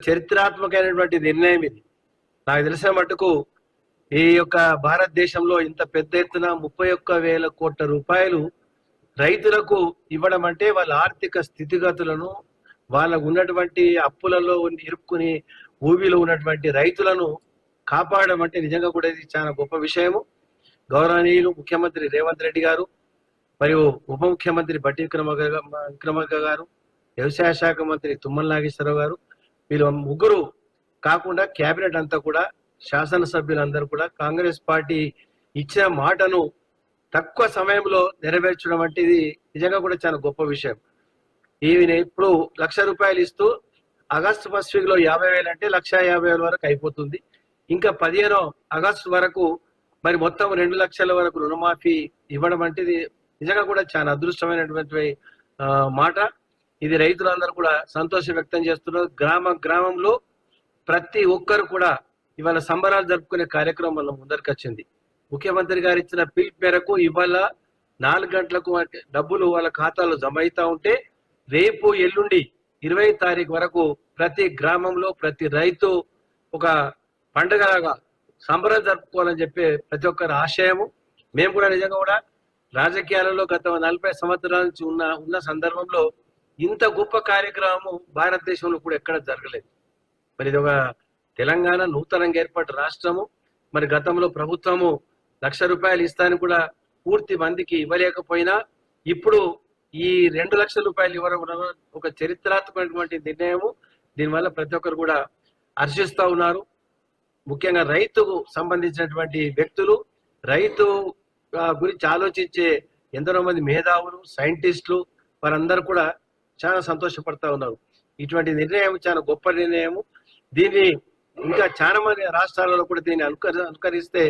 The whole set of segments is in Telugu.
చరిత్రాత్మకమైనటువంటి నిర్ణయం ఇది. నాకు తెలిసిన మటుకు ఈ యొక్క భారతదేశంలో ఇంత పెద్ద ఎత్తున ముప్పై ఒక్క వేల కోట్ల రూపాయలు రైతులకు ఇవ్వడం అంటే వాళ్ళ ఆర్థిక స్థితిగతులను వాళ్ళకు ఉన్నటువంటి అప్పులలో ఇరుక్కుని ఊబిలో ఉన్నటువంటి రైతులను కాపాడడం అంటే నిజంగా కూడా ఇది చాలా గొప్ప విషయము. గౌరవనీయులు ముఖ్యమంత్రి రేవంత్ రెడ్డి గారు మరియు ఉప ముఖ్యమంత్రి బట్టి విక్రమ విక్రమక గారు వ్యవసాయ శాఖ మంత్రి తుమ్మల నాగేశ్వరరావు గారు వీళ్ళు ముగ్గురు కాకుండా కేబినెట్ అంతా కూడా శాసనసభ్యులందరూ కూడా కాంగ్రెస్ పార్టీ ఇచ్చిన మాటను తక్కువ సమయంలో నెరవేర్చడం అంటే ఇది నిజంగా కూడా చాలా గొప్ప విషయం. ఈయన ఇప్పుడు లక్ష రూపాయలు ఇస్తూ ఆగస్టు ఫస్ట్ వీక్లో యాభై వేలు అంటే లక్ష యాభై వేల వరకు అయిపోతుంది. ఇంకా పదిహేనో ఆగస్టు వరకు మరి మొత్తం రెండు లక్షల వరకు రుణమాఫీ ఇవ్వడం అంటే ఇది నిజంగా కూడా చాలా అదృష్టమైనటువంటి ఆ, మాట. ఇది రైతులందరూ కూడా సంతోషం వ్యక్తం చేస్తున్నారు. గ్రామ గ్రామంలో ప్రతి ఒక్కరు కూడా ఇవాళ సంబరాలు జరుపుకునే కార్యక్రమం వల్ల ముందరికి వచ్చింది. ముఖ్యమంత్రి గారు ఇచ్చిన పిలుపు మేరకు ఇవాళ నాలుగు గంటలకు డబ్బులు వాళ్ళ ఖాతాలో జమ అవుతా ఉంటే రేపు ఎల్లుండి ఇరవై తారీఖు వరకు ప్రతి గ్రామంలో ప్రతి రైతు ఒక పండుగలాగా సంబరం జరుపుకోవాలని చెప్పి ప్రతి ఒక్కరి ఆశయము. మేము కూడా నిజంగా కూడా రాజకీయాలలో గత నలభై సంవత్సరాల నుంచి ఉన్న ఉన్న సందర్భంలో ఇంత గొప్ప కార్యక్రమము భారతదేశంలో కూడా ఎక్కడ జరగలేదు. మరి ఇది ఒక తెలంగాణ నూతనంగా ఏర్పడ్డ రాష్ట్రము. మరి గతంలో ప్రభుత్వము లక్ష రూపాయలు ఇస్తాను కూడా పూర్తి మందికి ఇవ్వలేకపోయినా ఇప్పుడు ఈ రెండు లక్షల రూపాయలు ఇవ్వడం ఒక చరిత్రాత్మకమైనటువంటి నిర్ణయము. దీనివల్ల ప్రతి ఒక్కరు కూడా హర్షిస్తూ ఉన్నారు. ముఖ్యంగా రైతుకు సంబంధించినటువంటి వ్యక్తులు రైతు గురించి ఆలోచించే ఎందరో మంది మేధావులు సైంటిస్టులు వారందరూ కూడా చాలా సంతోషపడతా ఉన్నారు. ఇటువంటి నిర్ణయం చాలా గొప్ప నిర్ణయము. దీన్ని ఇంకా చాలా మంది రాష్ట్రాలలో కూడా దీన్ని అనుకరి అనుకరిస్తే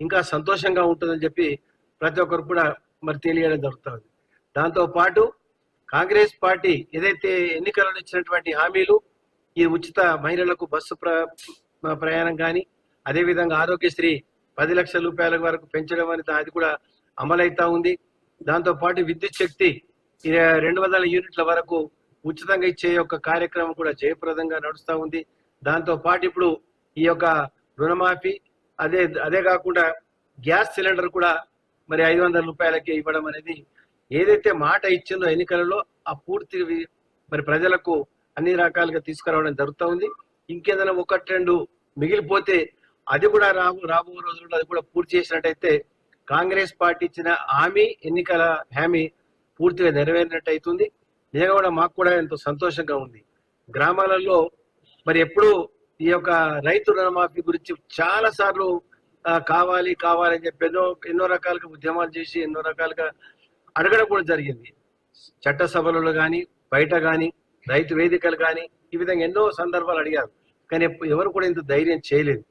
ఇంకా సంతోషంగా ఉంటుందని చెప్పి ప్రతి ఒక్కరు కూడా మరి తెలియడం జరుగుతుంది. దాంతో పాటు కాంగ్రెస్ పార్టీ ఏదైతే ఎన్నికలలో ఇచ్చినటువంటి హామీలు ఈ ఉచిత మహిళలకు బస్సు ప్ర ప్రయాణం కానీ అదేవిధంగా ఆరోగ్యశ్రీ పది లక్షల రూపాయల వరకు పెంచడం అనేది అది కూడా అమలైతా ఉంది. దాంతో పాటు విద్యుత్ శక్తి రెండు వందల యూనిట్ల వరకు ఉచితంగా ఇచ్చే యొక్క కార్యక్రమం కూడా జయప్రదంగా నడుస్తూ ఉంది. దాంతో పాటు ఇప్పుడు ఈ యొక్క రుణమాఫీ అదే అదే కాకుండా గ్యాస్ సిలిండర్ కూడా మరి ఐదు వందల రూపాయలకి ఇవ్వడం అనేది ఏదైతే మాట ఇచ్చిందో ఎన్నికలలో ఆ పూర్తి మరి ప్రజలకు అన్ని రకాలుగా తీసుకురావడం జరుగుతూ ఉంది. ఇంకేదైనా ఒకటి రెండు మిగిలిపోతే అది కూడా రాబో రాబో రోజుల్లో అది కూడా పూర్తి చేసినట్టయితే కాంగ్రెస్ పార్టీ ఇచ్చిన హామీ ఎన్నికల హామీ పూర్తిగా నెరవేరినట్టు అవుతుంది నిజంగా కూడా మాకు కూడా ఎంతో సంతోషంగా ఉంది. గ్రామాలలో మరి ఎప్పుడు ఈ యొక్క రైతు రుణమాఫీ గురించి చాలా సార్లు కావాలి కావాలి అని చెప్పి ఎన్నో ఎన్నో రకాలుగా ఉద్యమాలు చేసి ఎన్నో రకాలుగా అడగడం కూడా జరిగింది. చట్టసభలలో కానీ బయట కానీ రైతు వేదికలు కానీ ఈ విధంగా ఎన్నో సందర్భాలు అడిగారు. కానీ ఎవరు కూడా ఇంత ధైర్యం చేయలేదు.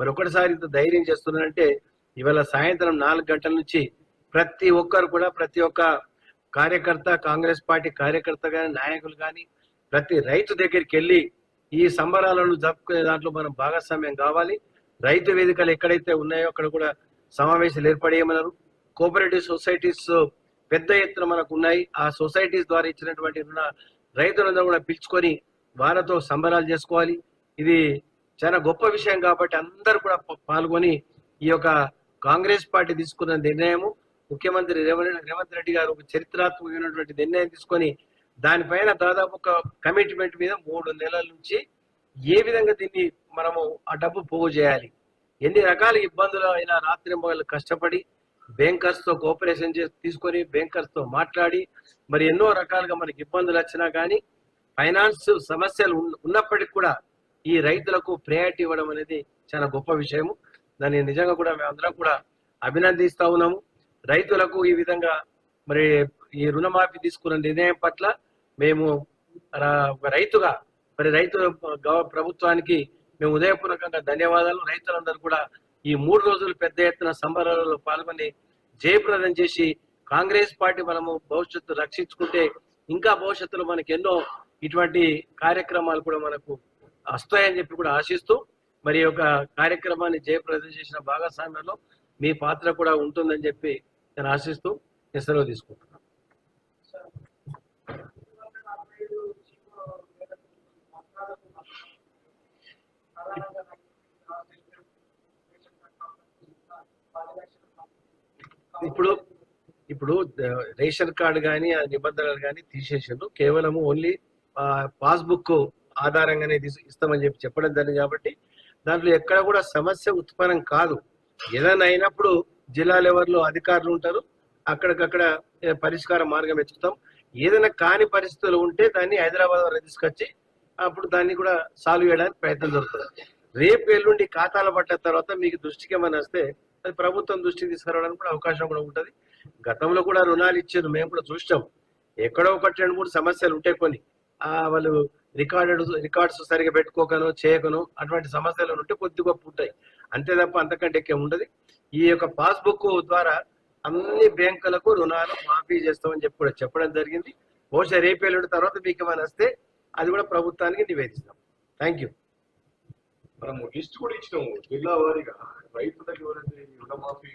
మరి ఒకటిసారి ఇంత ధైర్యం చేస్తున్నారంటే ఇవాళ సాయంత్రం నాలుగు గంటల నుంచి ప్రతి ఒక్కరు కూడా ప్రతి ఒక్క కార్యకర్త కాంగ్రెస్ పార్టీ కార్యకర్త కానీ నాయకులు కానీ ప్రతి రైతు దగ్గరికి వెళ్ళి ఈ సంబరాలను జరుపుకునే దాంట్లో మనం భాగస్వామ్యం కావాలి. రైతు వేదికలు ఎక్కడైతే ఉన్నాయో అక్కడ కూడా సమావేశాలు ఏర్పడేయమన్నారు. కోఆపరేటివ్ సొసైటీస్ పెద్ద ఎత్తున మనకు ఉన్నాయి. ఆ సొసైటీస్ ద్వారా ఇచ్చినటువంటి రుణ రైతులందరూ కూడా పిలుచుకొని వారితో సంబరాలు చేసుకోవాలి. ఇది చాలా గొప్ప విషయం కాబట్టి అందరూ కూడా పాల్గొని ఈ యొక్క కాంగ్రెస్ పార్టీ తీసుకున్న నిర్ణయము. ముఖ్యమంత్రి రేవంత్ రెడ్డి గారు ఒక చరిత్రాత్మకమైనటువంటి నిర్ణయం తీసుకొని దానిపైన దాదాపు ఒక కమిట్మెంట్ మీద మూడు నెలల నుంచి ఏ విధంగా దీన్ని మనము ఆ డబ్బు పోగు చేయాలి? ఎన్ని రకాల ఇబ్బందులు అయినా రాత్రి మొగలు కష్టపడి బ్యాంకర్స్తో కోఆపరేషన్ చేసి తీసుకొని బ్యాంకర్స్తో మాట్లాడి మరి ఎన్నో రకాలుగా మనకి ఇబ్బందులు వచ్చినా కానీ ఫైనాన్స్ సమస్యలు ఉన్నప్పటికీ కూడా ఈ రైతులకు ప్రయారిటీ ఇవ్వడం అనేది చాలా గొప్ప విషయము. దాన్ని నిజంగా కూడా మేమందరం కూడా అభినందిస్తా ఉన్నాము. రైతులకు ఈ విధంగా మరి ఈ రుణమాఫీ తీసుకున్న నిర్ణయం పట్ల మేము రైతుగా మరి రైతు ప్రభుత్వానికి మేము ఉదయపూర్వకంగా ధన్యవాదాలు. రైతులందరూ కూడా ఈ మూడు రోజులు పెద్ద ఎత్తున సంబరాలలో పాల్గొని జయప్రదం చేసి కాంగ్రెస్ పార్టీ మనము భవిష్యత్తు రక్షించుకుంటే ఇంకా భవిష్యత్తులో మనకి ఎన్నో ఇటువంటి కార్యక్రమాలు కూడా మనకు వస్తాయని చెప్పి కూడా ఆశిస్తూ మరి యొక్క కార్యక్రమాన్ని జయప్రదం చేసిన భాగస్వామ్యంలో మీ పాత్ర కూడా ఉంటుందని చెప్పి నేను ఆశిస్తూ నేను తీసుకుంటున్నాను ఇప్పుడు ఇప్పుడు రేషన్ కార్డు కానీ ఆ నిబంధనలు కానీ తీసేసారు కేవలం ఓన్లీ పాస్బుక్ ఆధారంగానే తీసు ఇస్తామని చెప్పి చెప్పడం జరిగింది కాబట్టి దాంట్లో ఎక్కడ కూడా సమస్య ఉత్పన్నం కాదు. ఏదైనా అయినప్పుడు జిల్లా లెవెల్లో అధికారులు ఉంటారు. అక్కడికక్కడ పరిష్కార మార్గం ఎత్తుతాం ఏదైనా కాని పరిస్థితులు ఉంటే దాన్ని హైదరాబాద్ వరకు తీసుకొచ్చి అప్పుడు దాన్ని కూడా సాల్వ్ చేయడానికి ప్రయత్నం జరుగుతుంది. రేపు ఎల్లుండి ఖాతాలు పట్టిన తర్వాత మీకు దృష్టికి ఏమైనా వస్తే అది ప్రభుత్వం దృష్టికి తీసుకురావడానికి కూడా అవకాశం కూడా ఉంటుంది. గతంలో కూడా రుణాలు ఇచ్చారు. మేము కూడా చూసాం ఎక్కడో ఒకటి రెండు మూడు సమస్యలు ఉంటాయి కొన్ని. వాళ్ళు రికార్డెడ్ రికార్డ్స్ సరిగా పెట్టుకోకను చేయకను అటువంటి సమస్యలు ఉంటే కొద్ది గొప్ప ఉంటాయి అంతే తప్ప అంతకంటే ఎక్కువ ఉండదు. ఈ యొక్క పాస్బుక్ ద్వారా అన్ని బ్యాంకులకు రుణాలు మాఫీ చేస్తామని చెప్పి కూడా చెప్పడం జరిగింది. బహుశా రేపేళ్ళ తర్వాత మీకు ఏమైనా వస్తే అది కూడా ప్రభుత్వానికి నివేదిస్తాం. థ్యాంక్ యూ మనము లిస్ట్ కూడా ఇచ్చినాము. జిల్లా వారీగా రైతులకు ఎవరైతే రుణమాఫీ